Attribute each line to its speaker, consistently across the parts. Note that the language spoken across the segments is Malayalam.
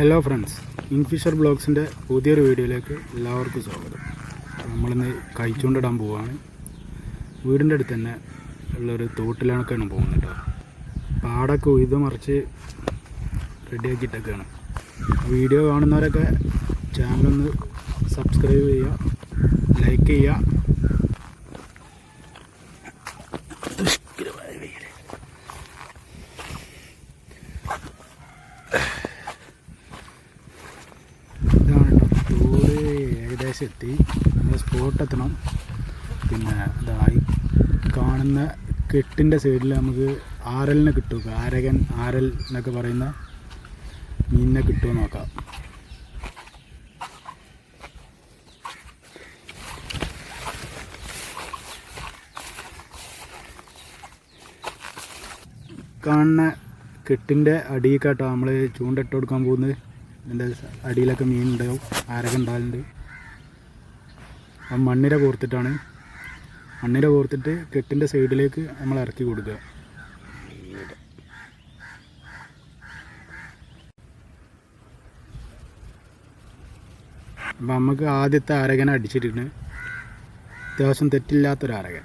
Speaker 1: ഹലോ ഫ്രണ്ട്സ് ഇൻഫിഷർ ബ്ലോഗ്സിന്റെ പുതിയൊരു വീഡിയോയിലേക്ക് എല്ലാവർക്കും സ്വാഗതം. നമ്മളിന്ന് കഴിച്ചുകൊണ്ടിടാൻ പോവാണ്. വീടിന്റെ അടുത്ത് തന്നെ ഉള്ളൊരു തോട്ടിലാണൊക്കെയാണ് പോകുന്നത് കേട്ടോ. പാടൊക്കെ ഉഴുത് മറിച്ച് റെഡിയാക്കിയിട്ടൊക്കെയാണ്. വീഡിയോ കാണുന്നവരൊക്കെ ചാനലൊന്ന് സബ്സ്ക്രൈബ് ചെയ്യുക ലൈക്ക് ചെയ്യുക എത്തി. നമ്മൾ സ്പോട്ട് എത്തണം. പിന്നെ ഇതായി കാണുന്ന കെട്ടിന്റെ സൈഡിൽ നമുക്ക് ആരലിനെ കിട്ടും. ആരകൻ ആരൽ എന്നൊക്കെ പറയുന്ന മീനിനെ കിട്ടുമോ നോക്കാം. കാണുന്ന കെട്ടിന്റെ അടിയിക്കാട്ടോ നമ്മൾ ചൂണ്ടിട്ട് കൊടുക്കാൻ പോകുന്നത്. ഇതിന്റെ അടിയിലൊക്കെ മീൻ ഉണ്ടാവും. ആരൊക്കെ ഉണ്ടാകലുണ്ട് അപ്പം മണ്ണിര കോർത്തിട്ടാണ്. മണ്ണിര കോർത്തിട്ട് കെട്ടിന്റെ സൈഡിലേക്ക് നമ്മൾ ഇറക്കി കൊടുക്കുക. അപ്പം നമുക്ക് ആദ്യത്തെ അരകനെ അടിച്ചിട്ടുണ്ട് അത്യാവശ്യം തെറ്റില്ലാത്തൊരു അരകൻ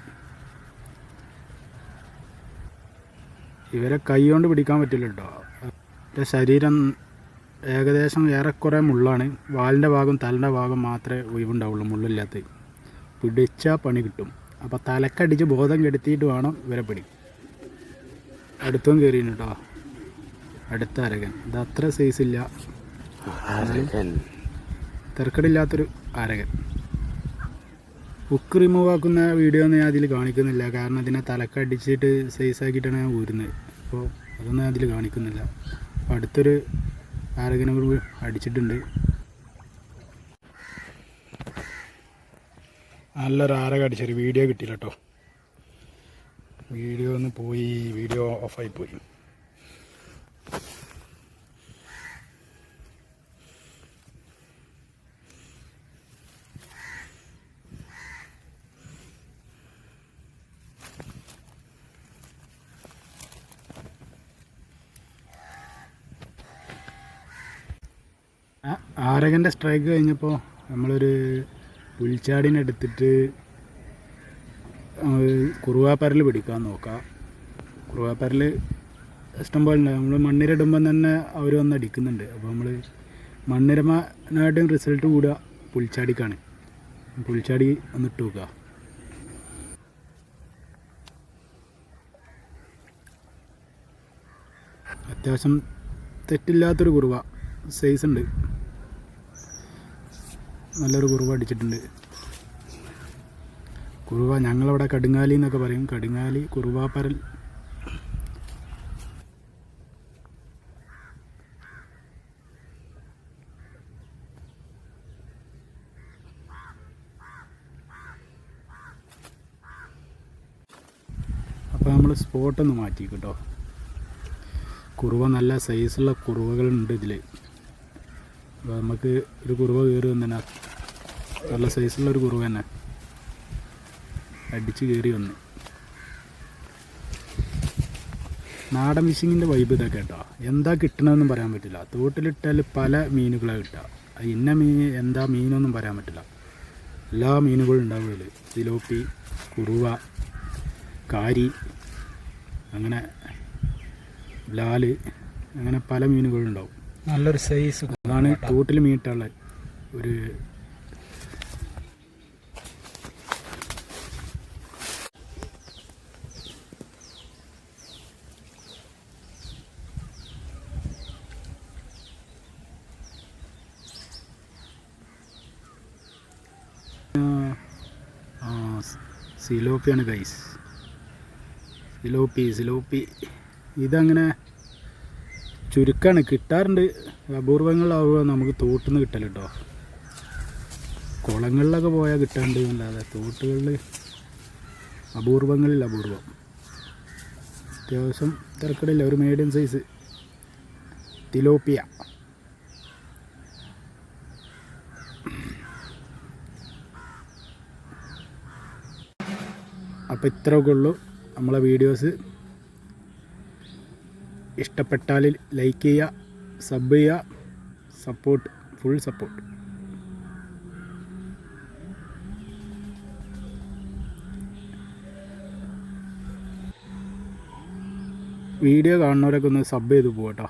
Speaker 1: ഇവരെ കൈ കൊണ്ട് പിടിക്കാൻ പറ്റില്ല കേട്ടോ ശരീരം ഏകദേശം ഏറെക്കുറെ മുള്ളാണ്. വാലിന്റെ ഭാഗം തലന്റെ ഭാഗം മാത്രമേ ഒഴിവുണ്ടാവുള്ളൂ മുള്ളില്ലാത്ത. പിടിച്ചാൽ പണി കിട്ടും. അപ്പോൾ തലക്കടിച്ച് ബോധം കെടുത്തിയിട്ട് വേണം ഇവരെ പിടി. അടുത്തും കയറി കേട്ടോ അടുത്ത അരകൻ. ഇത് അത്ര സൈസ് ഇല്ല. തിരക്കടില്ലാത്തൊരു അരകൻ. ഹുക്ക് റിമൂവ് ആക്കുന്ന വീഡിയോ ഒന്നും ഞാൻ അതിൽ കാണിക്കുന്നില്ല. കാരണം അതിനെ തലക്കടിച്ചിട്ട് സൈസ് ആക്കിയിട്ടാണ് ഞാൻ ഊരുന്നത്. അപ്പോൾ അതൊന്നും ഞാൻ അതിൽ കാണിക്കുന്നില്ല. അപ്പോൾ അടുത്തൊരു കൂടി അടിച്ചിട്ടുണ്ട്? നല്ലൊരു ആരക അടിച്ചൊരു വീഡിയോ കിട്ടിയില്ല കേട്ടോ വീഡിയോ ഒന്ന് പോയി വീഡിയോ ഓഫായി പോയി. ആരകന്റെ സ്ട്രൈക്ക് കഴിഞ്ഞപ്പോൾ നമ്മളൊരു പുൽച്ചാടിനെ എടുത്തിട്ട് കുറുവാപ്പരൽ പിടിക്കാൻ നോക്കാം. കുറുവാപ്പരൽ ഇഷ്ടംപോലെ ഉണ്ട്. നമ്മൾ മണ്ണിരിടുമ്പം തന്നെ അവർ വന്ന് അടിക്കുന്നുണ്ട്. അപ്പോൾ നമ്മൾ മണ്ണിരമാനായിട്ടും റിസൾട്ട് കൂടുക പുൽച്ചാടിക്കാണ്. പുൽച്ചാടി ഒന്ന് ഇട്ട് നോക്കുക അത്യാവശ്യം തെറ്റില്ലാത്തൊരു കുറുവ. സൈസ് ഉണ്ട്. നല്ലൊരു കുറുവ അടിച്ചിട്ടുണ്ട്. കുറുവ ഞങ്ങളവിടെ കടുങ്ങാലി എന്നൊക്കെ പറയും. കടുങ്ങാലി കുറുവാപ്പരൽ അപ്പോൾ നമ്മൾ സ്പോട്ടൊന്ന് മാറ്റി കേട്ടോ കുറുവ നല്ല സൈസുള്ള കുറുവകളുണ്ട് ഇതിൽ അപ്പോൾ നമുക്ക് ഒരു കുറുവ കയറി വന്നതിനാ നല്ല സൈസുള്ള ഒരു കുറുവ തന്നെ. അടിച്ച് കയറി വന്ന്. നാടൻ ഫിഷിങ്ങിന്റെ വൈബ് ഇതൊക്കെ കേട്ടോ. എന്താ കിട്ടണമെന്നും പറയാൻ പറ്റില്ല. തോട്ടിലിട്ടാൽ പല മീനുകളാണ് കിട്ടുക. ഇന്ന മീൻ എന്താ മീനൊന്നും പറയാൻ പറ്റില്ല. എല്ലാ മീനുകളും ഉണ്ടാവുകയില്ല തിലോപ്പി സിലോപ്പി കുറുവ കാരി അങ്ങനെ ലാൽ അങ്ങനെ പല മീനുകളുണ്ടാവും
Speaker 2: നല്ലൊരു സൈസ്
Speaker 1: അതാണ് തോട്ടിൽ മീട്ടുള്ള ഒരു സിലോപ്പിയാണ് ഗൈസ് സിലോപ്പി സിലോപ്പി. ഇതങ്ങനെ ചുരുക്കമാണ് കിട്ടാറുണ്ട്. അപൂർവങ്ങളാവുക നമുക്ക് തോട്ടിൽ നിന്ന് കിട്ടൽ കേട്ടോ കുളങ്ങളിലൊക്കെ പോയാൽ കിട്ടാണ്ട് അല്ലാതെ തോട്ടുകളിൽ അപൂർവങ്ങളിൽ അപൂർവം. അത്യാവശ്യം തിരക്കടില്ല. ഒരു മീഡിയം സൈസ് തിലോപ്പിയ. അപ്പോൾ ഇത്രയൊക്കെ ഉള്ളൂ. നമ്മളെ വീഡിയോസ് ഇഷ്ടപ്പെട്ടാൽ ലൈക്ക് ചെയ്യുക സബ് ചെയ്യുക സപ്പോർട്ട് ഫുൾ സപ്പോർട്ട് വീഡിയോ കാണുന്നവരൊക്കെ ഒന്ന് സബ് ചെയ്ത് പോകട്ടോ